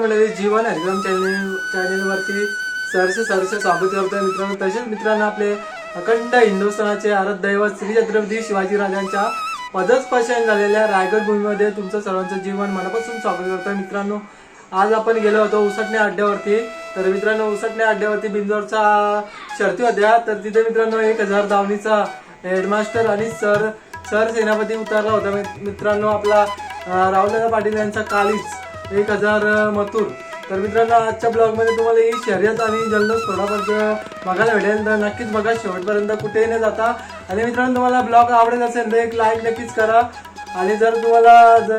मंडळी जीवन हरिग्राम चॅनल चॅनलवरती सरसे सरसे स्वागत करतोय मित्रांनो. तसेच मित्रांनो आपले अखंड हिंदुस्थानाचे आराध्य दैवत श्री छत्रपती शिवाजीराजांच्या पदस्पर्शन झालेल्या रायगड भूमीमध्ये तुमचं सर्वांचं जीवन मनापासून स्वागत करतोय मित्रांनो. आज आपण गेलो होतो उसटण्या अड्ड्यावरती तर मित्रांनो उसटण्या अड्ड्यावरती बिंजोरचा शर्ती होत्या. तर तिथे मित्रांनो एक हजार धावणीचा हेडमास्टर आणि सर सर सेनापती उतरला होता. मित्रांनो आपला राहुल राहुलदादा पाटील यांचा कालीच एक हजार मथुर. तर मित्रांनो आजच्या ब्लॉगमध्ये तुम्हाला ही शर्यत आणि जल्लोष थोडाफार बघायला भेटेल. तर नक्कीच बघा शेवटपर्यंत कुठेही न जाता. आणि मित्रांनो तुम्हाला ब्लॉग आवडेल असेल तर एक लाईक नक्कीच करा. आणि जर तुम्हाला जर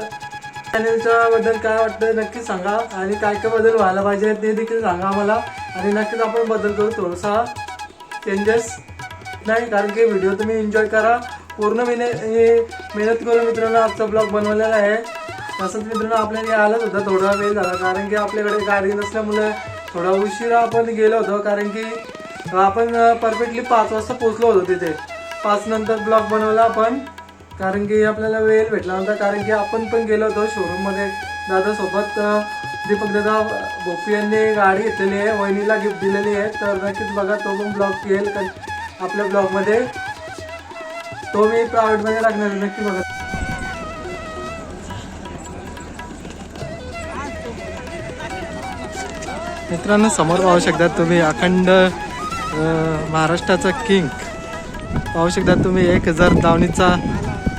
चॅनलच्या बद्दल काय वाटतं नक्कीच सांगा. आणि काय काय बदल व्हायला पाहिजे ते देखील सांगा आम्हाला. आणि नक्कीच आपण बदल करू. थोडासा चेंजेस नाही कारण की व्हिडिओ तुम्ही एन्जॉय करा. पूर्ण मेहनत हे मेहनत करून मित्रांनो आजचा ब्लॉग बनवलेला आहे. तसंच मित्रांनो आपल्याला आलंच होतं थोडा वेळ झाला कारण की आपल्याकडे गाडी नसल्यामुळे थोडा उशिरा आपण गेलो होतो कारण की आपण परफेक्टली पाच वाजता पोचलो होतो तिथे. पाच नंतर ब्लॉग बनवला आपण कारण की आपल्याला वेळ भेटला नव्हता कारण की आपण पण गेलो होतो शोरूममध्ये दादासोबत दीपक दादा भोपी यांनी गाडी घेतलेली आहे वहिनीला गिफ्ट दिलेली आहे तर नक्कीच बघा तो पण ब्लॉग येईल आपल्या ब्लॉगमध्ये तो मी प्रायव्हेटमध्ये लागणार नक्की बघा. मित्रांनो समोर पाहू शकता तुम्ही अखंड महाराष्ट्राचा किंग. पाहू शकता तुम्ही एक हजार दावणीचा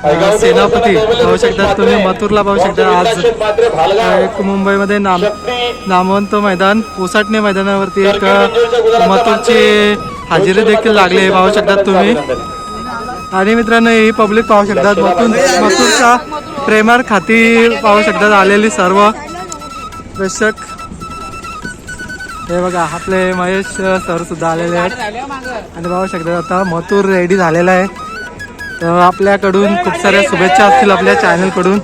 अं, सेनापती. पाहू शकता तुम्ही मथुरला पाहू शकता. आज एक मुंबईमध्ये नाम नामवंत मैदान उसाटणे मैदानावरती एक मथुरची हजेरी देखील लागली आहे. पाहू शकता तुम्ही. आणि मित्रांनो ही पब्लिक पाहू शकतात मथुर मथुरच्या प्रेमार खाती पाहू शकतात आलेली सर्व प्रेक्षक. हे बघा आपले महेश सर सुद्धा आलेले आहेत. आणि पाहू शकता आता मथुर रेडी झालेला आहे. तर आपल्याकडून खूप साऱ्या शुभेच्छा असतील आपल्या चॅनलकडून.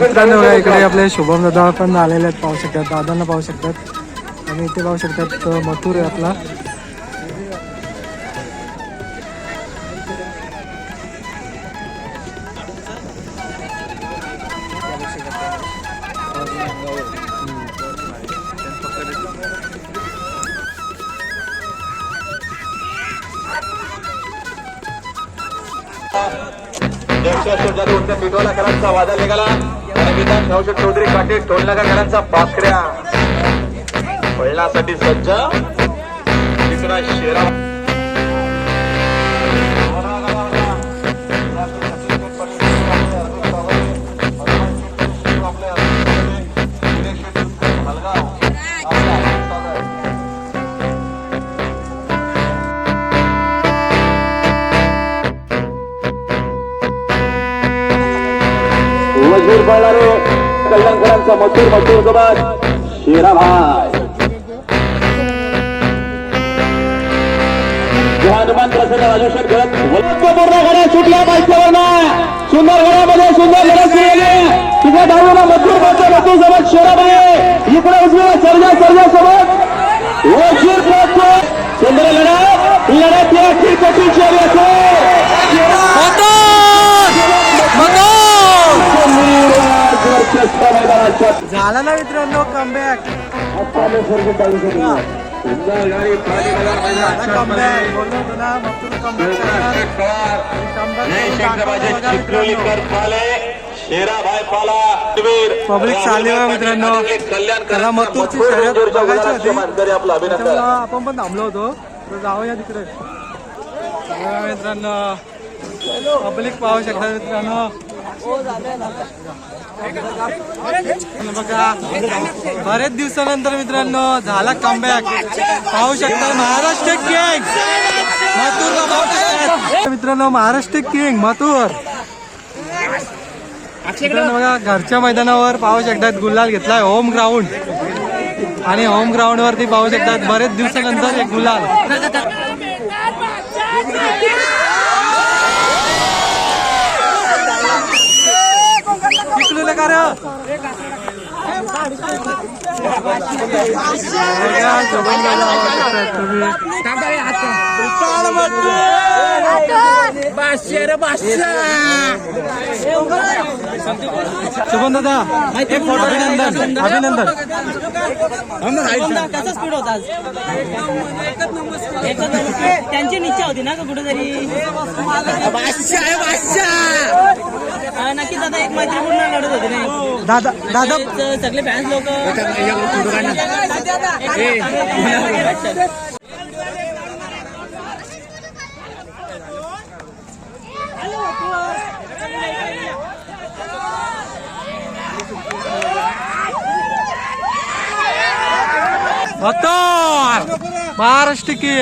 मित्रांनो इकडे आपले शुभम दादा पण आलेले आहेत पाहू शकतात दादांना पाहू शकतात. आणि इथे पाहू शकतात मथुर आहे आपला. मिठोला घरांचा वादा निघाला आणि विधान नवशे चौधरी काटे टोलनाका घरांचा पाखऱ्या. पळण्यासाठी सज्ज. तिकडा शेरा मजूर पळणारे कल्याणकरांचा मजूर मजूर सोबत शेराभाई हनुमान प्रसन्न राजेश्वर घरात पूर्ण घड्या सुटल्या बायकावर सुंदर घरामध्ये सुंदर घडा सुरू तुझ्या डावीला सोबत इकडे उजवीला सर्जा सर्जा सोबत वजीर सुंदर लढा झाला ना मित्रांनो कमबॅक पब्लिक चालली मित्रांनो. त्याला मथुरची शर्यत बघायची होती. आपण पण थांबलो होतो. तर जाऊया तिकडे. मित्रांनो. पब्लिक पाहू शकता मित्रांनो. बघा बरेच दिवसानंतर मित्रांनो झाला कमबॅक पाहू शकता महाराष्ट्र किंग मित्रांनो महाराष्ट्र किंग मथुर. मित्रांनो बघा घरच्या मैदानावर पाहू शकतात गुलाल घेतलाय होम ग्राउंड आणि होम ग्राउंड वरती पाहू शकतात बरेच दिवसानंतर एक गुलाल शिकलेलं का रे बघा, शोभन दादा आवाज येतोय तुम्ही. शुभम दादा अभिनंदन अभिनंदन कसा स्पीड होता. त्यांची इच्छा होती ना का कुठेतरी नक्कीच आता एक मैत्रीपूर्ण लढत होती नाही. दादा दादा तेच सगळे फॅन्स लोक महाराष्ट्र की